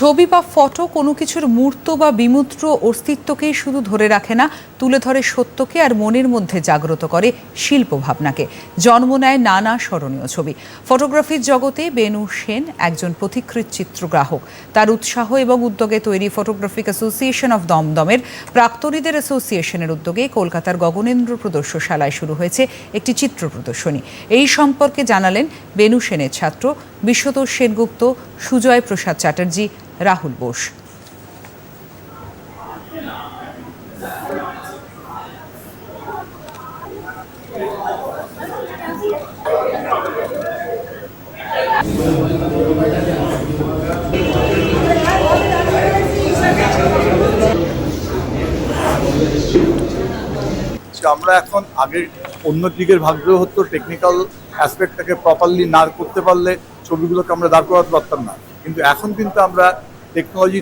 ছবি বা ফটো কোনো কিছুর মূর্ত বা বিমূর্ত অস্তিত্বকেই শুধু ধরে রাখে না, তুলে ধরে সত্যকে আর মনের মধ্যে জাগ্রত করে শিল্প ভাবনাকে। জন্ম নেয় নানা স্মরণীয় ছবি। ফটোগ্রাফির জগতে বেনু সেন একজন পথিকৃত চিত্রগ্রাহক। তার উৎসাহ এবং উদ্যোগে তৈরি ফটোগ্রাফিক অ্যাসোসিয়েশন অফ দমদমের প্রাক্তনীদের অ্যাসোসিয়েশনের উদ্যোগে কলকাতার গগনেন্দ্র প্রদর্শনশালায় শুরু হয়েছে একটি চিত্র প্রদর্শনী। এই সম্পর্কে জানালেন বেনু সেনের ছাত্র বিশ্বতোষ সেনগুপ্ত, সুজয় প্রসাদ চ্যাটার্জি রাহুল বোস। আমরা এখন আগের অন্য দিকের ভাবলেও হতো টেকনিক্যাল অ্যাসপেক্টটাকে প্রপারলি না করতে পারলে ছবিগুলোকে আমরা দাঁড় করাতে পারতাম না। কিন্তু এখন কিন্তু আমরা টেকনোলজি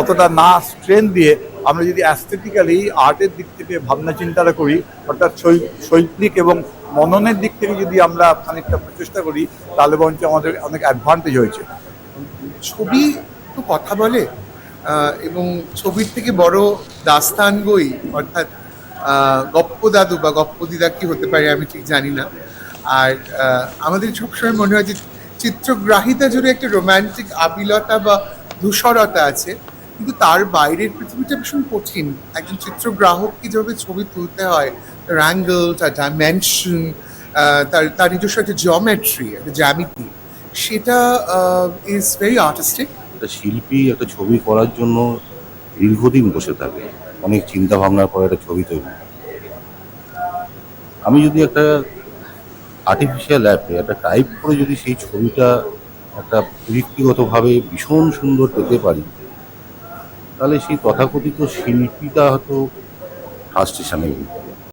অতটা না স্ট্রেন দিয়ে আমরা যদি অ্যাস্থেটিক্যালি আর্টের দিক থেকে ভাবনা চিন্তাটা করি, অর্থাৎ শৈল্পিক এবং মননের দিক থেকে যদি আমরা খানিকটা প্রচেষ্টা করি, তাহলে বরঞ্চ আমাদের অনেক অ্যাডভান্টেজ হয়েছে। ছবি তো কথা বলে এবং ছবির থেকে বড় দাস্তান বই অর্থাৎ গপ্প দাদু বা গপ্প দিদা কি হতে পারে আমি ঠিক জানি না। আর আমাদের সবসময় মনে হয় যে চিত্রগ্রাহিতা জুড়ে একটা রোমান্টিক আবিলতা বা ধূসরতা আছে, কিন্তু তার বাইরের পৃথিবীটা ভীষণ কঠিন। একজন চিত্রগ্রাহককে যেভাবে ছবি তুলতে হয়, তার অ্যাঙ্গেল তার ডাইমেনশন তার তার নিজস্ব একটা জিওমেট্রি একটা জ্যামিতি, সেটা ইজ ভেরি আর্টিস্টিক একটা শিল্পী একটা ছবি করার জন্য দীর্ঘদিন বসে থাকে। অনেক চিন্তা ভাবনার পরে একটা ছবি তৈরি আমি যদি একটা আর্টিফিশিয়াল অ্যাপে একটা টাইপ করে যদি সেই ছবিটা একটা প্রযুক্তিগতভাবে ভীষণ সুন্দর পেতে পারি। তাহলে সেই তথাকথিত শিল্পীটা হয়তো ফার্স্ট স্টেশনে